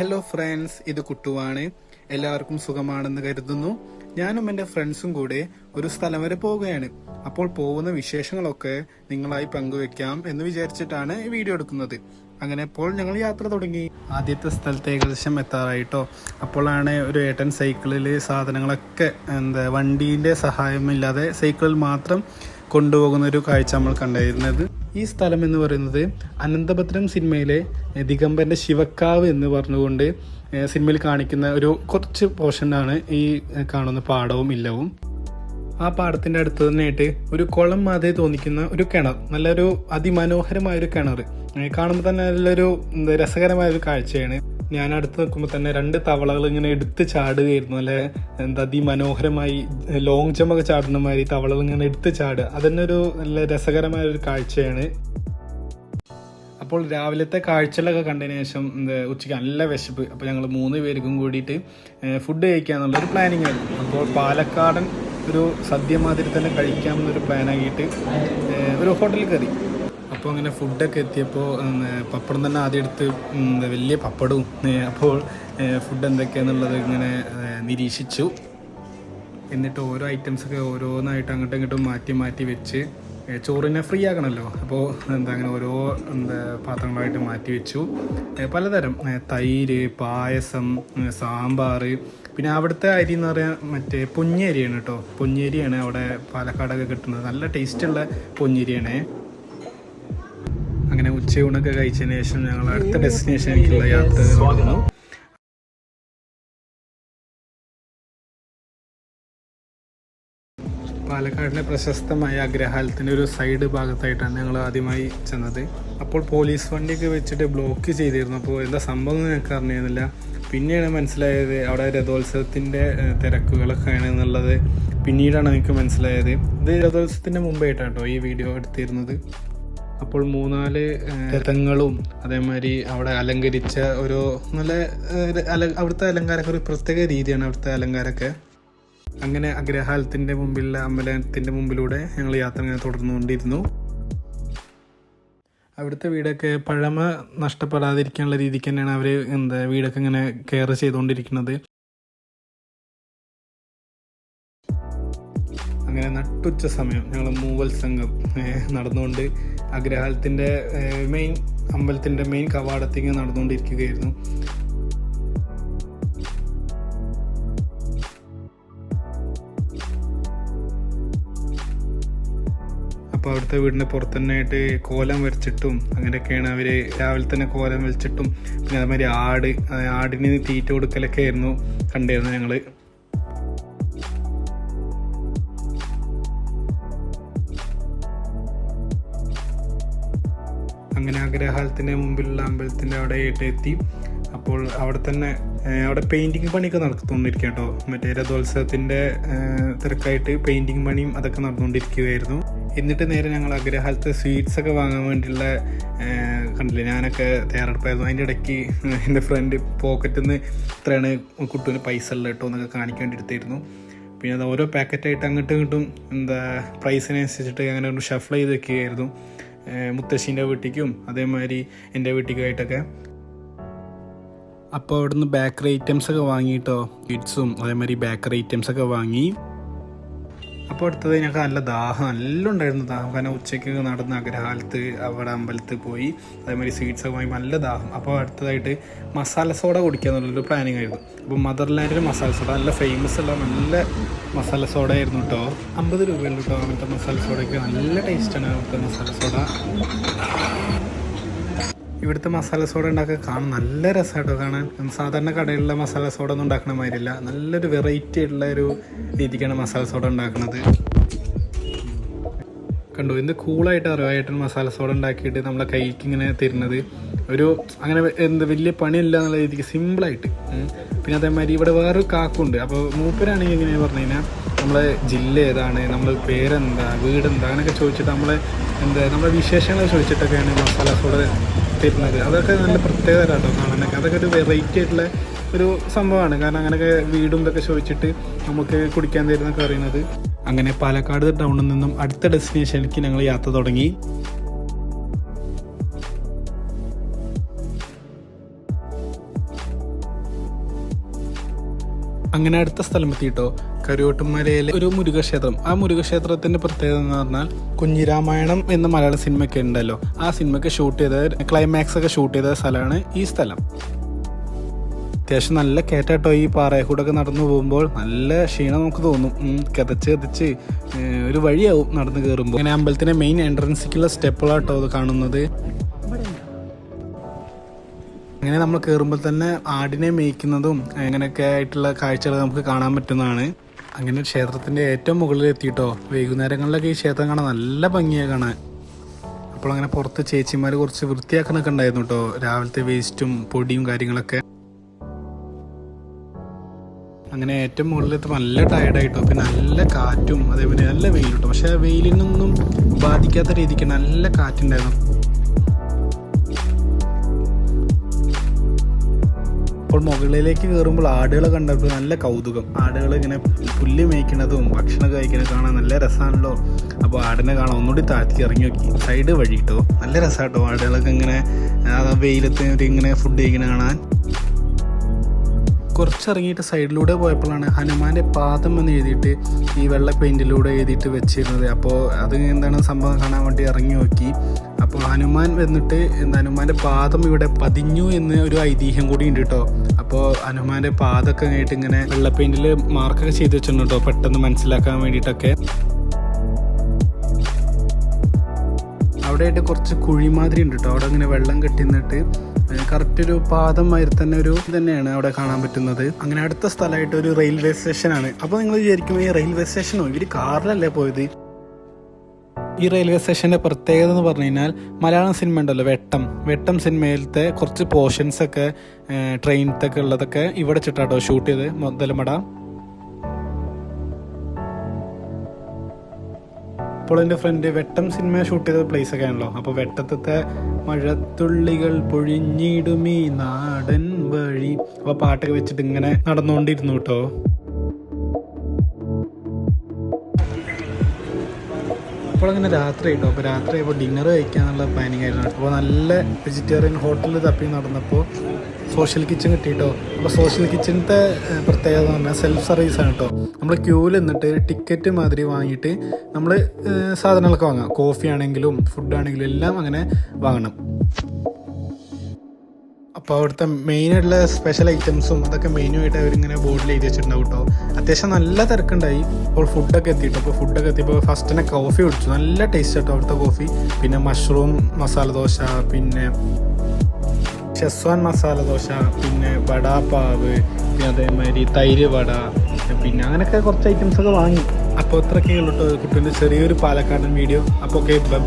Hello friends ഇത് കുട്ടുവാണ്. എല്ലാവർക്കും സുഖമാണെന്ന് കരുതുന്നു. ഞാനും എന്റെ ഫ്രണ്ട്സും കൂടെ ഒരു സ്ഥലം വരെ പോവുകയാണ്. അപ്പോൾ പോകുന്ന വിശേഷങ്ങളൊക്കെ നിങ്ങളായി പങ്കുവെക്കാം എന്ന് വിചാരിച്ചിട്ടാണ് ഈ വീഡിയോ എടുക്കുന്നത്. അങ്ങനെ അപ്പോൾ ഞങ്ങൾ യാത്ര തുടങ്ങി. ആദ്യത്തെ സ്ഥലത്ത് ഏകദേശം എത്താറായിട്ടോ. അപ്പോഴാണ് ഒരു ഏട്ടൻ സൈക്കിളിൽ സാധനങ്ങളൊക്കെ എന്താ വണ്ടീന്റെ സഹായമില്ലാതെ സൈക്കിളിൽ മാത്രം കൊണ്ടുപോകുന്ന ഒരു കാഴ്ച നമ്മൾ കണ്ടിരുന്നത് ഈ സ്ഥലം എന്ന് പറയുന്നത് അനന്തഭദ്രം സിനിമയിലെ ദിഗംബരന്റെ ശിവക്കാവ് എന്ന് പറഞ്ഞുകൊണ്ട് സിനിമയിൽ കാണിക്കുന്ന ഒരു കുറച്ച് പോർഷനാണ് ഈ കാണുന്ന പാടവും ഇല്ലവും. ആ പാടത്തിന്റെ അടുത്ത് തന്നെയായിട്ട് ഒരു കുളം മാതിരി തോന്നിക്കുന്ന ഒരു കിണർ നല്ലൊരു അതിമനോഹരമായ ഒരു കിണർ കാണുമ്പോൾ തന്നെ നല്ലൊരു രസകരമായൊരു കാഴ്ചയാണ്. ഞാൻ അടുത്ത് നിൽക്കുമ്പോൾ തന്നെ രണ്ട് തവളകൾ ഇങ്ങനെ എടുത്ത് ചാടുകയായിരുന്നു. അല്ലെ? എന്താ അതിമനോഹരമായി ലോങ് ജമ്പൊക്കെ ചാടുന്ന മാതിരി തവളകൾ ഇങ്ങനെ എടുത്ത് ചാടുക. അതന്നെ ഒരു നല്ല രസകരമായ ഒരു കാഴ്ചയാണ്. അപ്പോൾ രാവിലത്തെ കാഴ്ചകളൊക്കെ കണ്ടതിന് ശേഷം എന്താ ഉച്ചയ്ക്ക് നല്ല വിശപ്പ്. അപ്പോൾ ഞങ്ങൾ മൂന്ന് പേർക്കും കൂടിയിട്ട് ഫുഡ് കഴിക്കാന്നുള്ളൊരു പ്ലാനിങ് ആയിരുന്നു. അപ്പോൾ പാലക്കാടൻ ഒരു സദ്യ മാതിരി തന്നെ കഴിക്കാമെന്നൊരു പ്ലാനാക്കിയിട്ട് ഒരു ഹോട്ടലിൽ കയറി. അപ്പോൾ അങ്ങനെ ഫുഡൊക്കെ എത്തിയപ്പോൾ പപ്പടം തന്നെ ആദ്യം എടുത്ത് വലിയ പപ്പടവും അപ്പോൾ ഫുഡ് എന്തൊക്കെയാണെന്നുള്ളത് ഇങ്ങനെ നിരീക്ഷിച്ചു. എന്നിട്ട് ഓരോ ഐറ്റംസൊക്കെ ഓരോന്നായിട്ട് അങ്ങോട്ടും ഇങ്ങോട്ടും മാറ്റി മാറ്റി വെച്ച് ചോറിനെ ഫ്രീ ആക്കണമല്ലോ അപ്പോൾ എന്താ അങ്ങനെ ഓരോ എന്താ പാത്രങ്ങളായിട്ട് മാറ്റി വെച്ചു. പലതരം തൈര് പായസം സാമ്പാർ പിന്നെ അവിടുത്തെ അരി എന്ന് പറയാൻ മറ്റേ പൊഞ്ഞരിയാണ് കേട്ടോ. പൊഞ്ഞരിയാണ് അവിടെ പാലക്കാടൊക്കെ കിട്ടുന്നത്. നല്ല ടേസ്റ്റുള്ള പൊഞ്ഞരിയാണ്. അങ്ങനെ ഉച്ചയൂണൊക്കെ കഴിച്ചതിന് ശേഷം ഞങ്ങൾ അടുത്ത ഡെസ്റ്റിനേഷനിലേക്കുള്ള യാത്ര തുടങ്ങുന്നു പാലക്കാടിലെ പ്രശസ്തമായ അഗ്രഹാലത്തിന്റെ ഒരു സൈഡ് ഭാഗത്തായിട്ടാണ് ഞങ്ങൾ ആദ്യമായി ചെന്നത്. അപ്പോൾ പോലീസ് വണ്ടിയൊക്കെ വെച്ചിട്ട് ബ്ലോക്ക് ചെയ്തിരുന്നു. അപ്പോൾ എന്താ സംഭവം എന്ന് ഞങ്ങൾക്ക് അറിഞ്ഞിരുന്നില്ല. പിന്നെയാണ് മനസ്സിലായത് അവിടെ രഥോത്സവത്തിന്റെ തിരക്കുകളൊക്കെയാണ് എന്നുള്ളത്. പിന്നീടാണ് എനിക്ക് മനസ്സിലായത്. ഇത് രഥോത്സവത്തിന്റെ മുമ്പായിട്ടാണ് കേട്ടോ ഈ വീഡിയോ എടുത്തിരുന്നത്. അപ്പോൾ മൂന്നാൽ രഥങ്ങളും അതേമാതിരി അവിടെ അലങ്കരിച്ച ഒരു നല്ല അവിടുത്തെ അലങ്കാരമൊക്കെ ഒരു പ്രത്യേക രീതിയാണ് അവിടുത്തെ അലങ്കാരമൊക്കെ. അങ്ങനെ അഗ്രഹാലത്തിന്റെ മുമ്പിലുള്ള അമ്പലത്തിന്റെ മുമ്പിലൂടെ ഞങ്ങൾ യാത്ര ഇങ്ങനെ തുടർന്നുകൊണ്ടിരുന്നു. അവിടുത്തെ വീടൊക്കെ പഴമ നഷ്ടപ്പെടാതിരിക്കാനുള്ള രീതിക്ക് തന്നെയാണ് അവർ എന്താ വീടൊക്കെ ഇങ്ങനെ കെയർ ചെയ്തുകൊണ്ടിരിക്കുന്നത്. അങ്ങനെ നട്ടുച്ച സമയം ഞങ്ങൾ മൂവൽ സംഘം നടന്നുകൊണ്ട് അഗ്രഹാരത്തിന്റെ മെയിൻ അമ്പലത്തിന്റെ മെയിൻ കവാടത്തേക്ക് നടന്നുകൊണ്ടിരിക്കുകയായിരുന്നു. അപ്പോൾ അവിടുത്തെ വീടിന്റെ പുറത്ത് തന്നെയായിട്ട് കോലം വരച്ചിട്ടും അങ്ങനെയൊക്കെയാണ് അവർ രാവിലെ തന്നെ കോലം വലിച്ചിട്ടും പിന്നെ അതേമാതിരി ആട് ആടിന് തീറ്റ കൊടുക്കലൊക്കെ ആയിരുന്നു കണ്ടിരുന്നത് ഞങ്ങൾ അങ്ങനെ അഗ്രഹാരത്തിന്റെ മുമ്പിലുള്ള അമ്പലത്തിന്റെ അവിടെ ആയിട്ട് എത്തി. അപ്പോൾ അവിടെ തന്നെ അവിടെ പെയിന്റിങ് പണിയൊക്കെ നടത്തുന്നുണ്ടിരിക്കുക കേട്ടോ മറ്റേ രഥോത്സവത്തിന്റെ തിരക്കായിട്ട് പെയിന്റിങ് പണിയും അതൊക്കെ നടന്നുകൊണ്ടിരിക്കുകയായിരുന്നു. എന്നിട്ട് നേരെ ഞങ്ങൾ അഗ്രഹാരത്തെ സ്വീറ്റ്സ് ഒക്കെ വാങ്ങാൻ വേണ്ടിയുള്ള കണ്ടില്ലേ ഞാനൊക്കെ തയ്യാറെടുപ്പായിരുന്നു. അതിന്റെ ഇടയ്ക്ക് എന്റെ ഫ്രണ്ട് പോക്കറ്റിൽ നിന്ന് ഇത്രയാണ് കുട്ടുവിന് പൈസ ഉള്ളത് കേട്ടോ എന്നൊക്കെ കാണിക്കാൻ വേണ്ടി എടുത്തായിരുന്നു പിന്നെ അത് ഓരോ പാക്കറ്റായിട്ട് അങ്ങോട്ടും ഇങ്ങോട്ടും എന്താ പ്രൈസിനനുസരിച്ചിട്ട് അങ്ങനെ ഷഫിൾ ചെയ്ത് വെക്കുകയായിരുന്നു. മുത്തശ്ശീന്റെ വീട്ടിലേക്കും അതേമാതിരി എന്റെ വീട്ടിലേക്കായിട്ടൊക്കെ. അപ്പോൾ അവിടുന്ന് ബേക്കറി ഐറ്റംസ് ഒക്കെ വാങ്ങിയിട്ടോ? കിഡ്സും അതേമാതിരി ബേക്കറി ഐറ്റംസ് ഒക്കെ വാങ്ങി. അപ്പോൾ അടുത്തത് ഞങ്ങൾക്ക് നല്ല ദാഹം നല്ല ഉണ്ടായിരുന്നു ദാഹം. കാരണം ഉച്ചയ്ക്ക് നടന്ന അഗ്രഹാലത്ത് അവിടെ അമ്പലത്തിൽ പോയി അതേമാതിരി സ്വീറ്റ്സ് ഒക്കെ വാങ്ങി നല്ല ദാഹം. അപ്പോൾ അടുത്തതായിട്ട് മസാല സോഡ കുടിക്കുക എന്നുള്ളൊരു പ്ലാനിങ് ആയിരുന്നു. അപ്പോൾ മദർലാൻഡിൽ മസാല സോഡ നല്ല ഫേമസ് ഉള്ള നല്ല മസാല സോഡ ആയിരുന്നു കേട്ടോ അമ്പത് രൂപയുള്ളൂ കേട്ടോ അങ്ങനത്തെ മസാല സോഡയ്ക്ക്. നല്ല ടേസ്റ്റാണ് അവിടുത്തെ മസാല സോഡ. ഇവിടുത്തെ മസാല സോഡ ഉണ്ടാക്കാൻ കാണാൻ നല്ല രസമായിട്ടോ കാണാൻ. സാധാരണ കടയിലുള്ള മസാല സോഡ ഒന്നും ഉണ്ടാക്കണ മാതിരില്ല. നല്ലൊരു വെറൈറ്റി ആയിട്ടുള്ള ഒരു രീതിക്കാണ് മസാല സോഡ ഉണ്ടാക്കുന്നത് കണ്ടു എന്ത് കൂളായിട്ട് അറിവായിട്ട് മസാല സോഡ ഉണ്ടാക്കിയിട്ട് നമ്മളെ കൈക്ക് ഇങ്ങനെ തരുന്നത്. ഒരു അങ്ങനെ എന്ത് വലിയ പണിയില്ല എന്നുള്ള രീതിക്ക് സിമ്പിളായിട്ട് പിന്നെ അതേമാതിരി ഇവിടെ വേറൊരു കാക്കുണ്ട്. അപ്പോൾ മൂപ്പരാണെങ്കിൽ എങ്ങനെയാ പറഞ്ഞു കഴിഞ്ഞാൽ നമ്മളെ ജില്ല ഏതാണ് നമ്മൾ പേരെന്താ വീടെന്താ അങ്ങനെയൊക്കെ ചോദിച്ചിട്ട് നമ്മളെ എന്താ നമ്മളെ വിശേഷങ്ങൾ ചോദിച്ചിട്ടൊക്കെയാണ് മസാല സോഡ തരുന്നത്. അതൊക്കെ നല്ല പ്രത്യേകത കേട്ടോ കാണാനൊക്കെ. അതൊക്കെ ഒരു വെറൈറ്റി ആയിട്ടുള്ള ഒരു സംഭവമാണ്. കാരണം അങ്ങനെയൊക്കെ വീടും ഇതൊക്കെ ചോദിച്ചിട്ട് നമുക്ക് കുടിക്കാൻ തരുന്നൊക്കെ അറിയുന്നത് അങ്ങനെ പാലക്കാട് ടൗണിൽ നിന്നും അടുത്ത ഡെസ്റ്റിനേഷനിലേക്ക് ഞങ്ങൾ യാത്ര തുടങ്ങി. അങ്ങനെ അടുത്ത സ്ഥലം എത്തിയിട്ടോ. കരുവട്ടുമലയിലെ ഒരു മുരുകക്ഷേത്രം. ആ മുരുകക്ഷേത്രത്തിന്റെ പ്രത്യേകത എന്ന് പറഞ്ഞാൽ കുഞ്ഞിരാമായണം എന്ന മലയാള സിനിമയൊക്കെ ഉണ്ടല്ലോ. ആ സിനിമയ്ക്ക് ഷൂട്ട് ചെയ്ത ക്ലൈമാക്സ് ഒക്കെ ഷൂട്ട് ചെയ്ത സ്ഥലമാണ് ഈ സ്ഥലം. അത്യാവശ്യം നല്ല കേട്ടോ ഈ പാറയെ കൂടെ ഒക്കെ നടന്നു പോകുമ്പോൾ. നല്ല ക്ഷീണം നമുക്ക് തോന്നും. കതച്ച് കിതച്ച് ഒരു വഴിയാവും നടന്നു കയറുമ്പോൾ അങ്ങനെ അമ്പലത്തിന്റെ മെയിൻ എൻട്രൻസിക്കുള്ള സ്റ്റെപ്പുകളാട്ടോ അത് കാണുന്നത്. അങ്ങനെ നമ്മൾ കയറുമ്പോൾ തന്നെ ആടിനെ മേയ്ക്കുന്നതും അങ്ങനെയൊക്കെ ആയിട്ടുള്ള കാഴ്ചകൾ നമുക്ക് കാണാൻ പറ്റുന്നതാണ്. അങ്ങനെ ക്ഷേത്രത്തിന്റെ ഏറ്റവും മുകളിൽ എത്തിയിട്ടോ? വൈകുന്നേരങ്ങളിലൊക്കെ ഈ ക്ഷേത്രം കാണാൻ നല്ല ഭംഗിയാണ് കാണാൻ. അപ്പോൾ അങ്ങനെ പുറത്ത് ചേച്ചിമാർ കുറച്ച് വൃത്തിയാക്കണൊക്കെ ഉണ്ടായിരുന്നു കേട്ടോ രാവിലത്തെ വേസ്റ്റും പൊടിയും കാര്യങ്ങളൊക്കെ. അങ്ങനെ ഏറ്റവും മുകളിലെത്തി നല്ല ടയർഡായിട്ടോ പിന്നെ നല്ല കാറ്റും അതേപോലെ നല്ല വെയിലും പക്ഷേ ആ വെയിലിനൊന്നും ബാധിക്കാത്ത രീതിക്ക് നല്ല കാറ്റുണ്ടായിരുന്നു. അപ്പോൾ മുകളിലേക്ക് കയറുമ്പോൾ ആടുകളെ കണ്ടപ്പോൾ നല്ല കൗതുകം. ആടുകൾ ഇങ്ങനെ പുല്ല് മേയ്ക്കണതും ഭക്ഷണം കഴിക്കണതും കാണാൻ നല്ല രസമാണല്ലോ അപ്പോൾ ആടിനെ കാണാൻ ഒന്നുകൂടി താഴ്ത്തി ഇറങ്ങി നോക്കി. സൈഡ് വഴി കേട്ടോ നല്ല രസമാട്ടോ ആടുകളൊക്കെ ഇങ്ങനെ വെയിലത്ത് ഇങ്ങനെ ഫുഡ് കഴിക്കണ കാണാൻ. കുറച്ചിറങ്ങിയിട്ട് സൈഡിലൂടെ പോയപ്പോഴാണ് ഹനുമാന്റെ പാദം എന്ന് എഴുതിയിട്ട് ഈ വെള്ള പെയിന്റിലൂടെ എഴുതിയിട്ട് വെച്ചിരുന്നത്. അപ്പോൾ അത് എന്താണ് സംഭവം? കാണാൻ വേണ്ടി ഇറങ്ങി നോക്കി. അപ്പോൾ ഹനുമാൻ വന്നിട്ട് എന്താ ഹനുമാന്റെ പാദം ഇവിടെ പതിഞ്ഞു എന്ന് ഒരു ഐതിഹ്യം കൂടി ഉണ്ട് കേട്ടോ അപ്പോൾ ഹനുമാന്റെ പാദമൊക്കെ ആയിട്ട് ഇങ്ങനെ വെള്ള പെയിന്റിൽ മാർക്കൊക്കെ ചെയ്ത് വെച്ചിട്ടുണ്ട് കേട്ടോ പെട്ടെന്ന് മനസ്സിലാക്കാൻ വേണ്ടിയിട്ടൊക്കെ. അവിടെയായിട്ട് കുറച്ച് കുഴി മാതിരി ഉണ്ട് കേട്ടോ അവിടെ അങ്ങനെ വെള്ളം കെട്ടി നിന്നിട്ട് കറക്റ്റ് ഒരു പാദം മാതിരി തന്നെ ഒരു തന്നെയാണ് അവിടെ കാണാൻ പറ്റുന്നത്. അങ്ങനെ അടുത്ത സ്ഥലമായിട്ട് ഒരു റെയിൽവേ സ്റ്റേഷനാണ് അപ്പോൾ നിങ്ങൾ വിചാരിക്കും ഈ റെയിൽവേ സ്റ്റേഷനോ ഇവർ കാറിലല്ലേ പോയത്? ഈ റെയിൽവേ സ്റ്റേഷന്റെ പ്രത്യേകത എന്ന് പറഞ്ഞു കഴിഞ്ഞാൽ മലയാളം സിനിമ ഉണ്ടല്ലോ വെട്ടം. വെട്ടം സിനിമയിലത്തെ കുറച്ച് പോർഷൻസൊക്കെ ട്രെയിനത്തൊക്കെ ഉള്ളതൊക്കെ ഇവിടെ ചിട്ടാട്ടോ ഷൂട്ട് ചെയ്ത് മുതലമട അപ്പോൾ എന്റെ ഫ്രണ്ട് വെട്ടം സിനിമ ഷൂട്ട് ചെയ്ത പ്ലേസ് ഒക്കെ ആണല്ലോ. അപ്പോൾ വെട്ടത്തത്തെ മഴത്തുള്ളികൾ പൊഴിഞ്ഞിടുമീ നാടൻ വഴി. അപ്പോൾ പാട്ടൊക്കെ വെച്ചിട്ട് ഇങ്ങനെ നടന്നുകൊണ്ടിരുന്നു കേട്ടോ. അപ്പോൾ അങ്ങനെ രാത്രി കേട്ടോ അപ്പോൾ രാത്രി ആയപ്പോൾ ഡിന്നർ കഴിക്കാന്നുള്ള പ്ലാനിങ് ആയിരുന്നു. അപ്പോൾ നല്ല വെജിറ്റേറിയൻ ഹോട്ടലിൽ തപ്പി നടന്നപ്പോൾ സോഷ്യൽ കിച്ചൺ കിട്ടിയിട്ടോ അപ്പോൾ സോഷ്യൽ കിച്ചണിന്റെ പ്രത്യേകത എന്ന് പറഞ്ഞാൽ സെൽഫ് സർവീസ് ആണ് കേട്ടോ നമ്മൾ ക്യൂവിൽ നിന്നിട്ട് ടിക്കറ്റ് മാതിരി വാങ്ങിയിട്ട് നമ്മൾ സാധനങ്ങളൊക്കെ വാങ്ങാം. കോഫി ആണെങ്കിലും ഫുഡ് ആണെങ്കിലും എല്ലാം അങ്ങനെ വാങ്ങണം. അപ്പോൾ അവിടുത്തെ മെയിൻ ആയിട്ടുള്ള സ്പെഷ്യൽ ഐറ്റംസും അതൊക്കെ മെയിനുമായിട്ട് അവരിങ്ങനെ ബോർഡിൽ എഴുതി വെച്ചിട്ടുണ്ടാവും കേട്ടോ അത്യാവശ്യം നല്ല തിരക്കുണ്ടായി. അപ്പോൾ ഫുഡൊക്കെ എത്തിയിട്ട്. അപ്പോൾ ഫുഡൊക്കെ എത്തിയപ്പോൾ ഫസ്റ്റ് തന്നെ കോഫി കുടിച്ചു. നല്ല ടേസ്റ്റ് കേട്ടോ അവിടുത്തെ കോഫി പിന്നെ മഷ്റൂം മസാല ദോശ പിന്നെ ഷെസ്വാൻ മസാല ദോശ പിന്നെ വടാപാവ് പിന്നെ അതേമാതിരി തൈര് വട പിന്നെ അങ്ങനെയൊക്കെ കുറച്ച് ഐറ്റംസ് ഒക്കെ വാങ്ങി. അപ്പോൾ ഇത്രയൊക്കെ ഉള്ളൂ കേട്ടോ കുട്ടീന്റെ ചെറിയൊരു പാലക്കാടൻ വീഡിയോ അപ്പോൾ ഓക്കെ ബൈ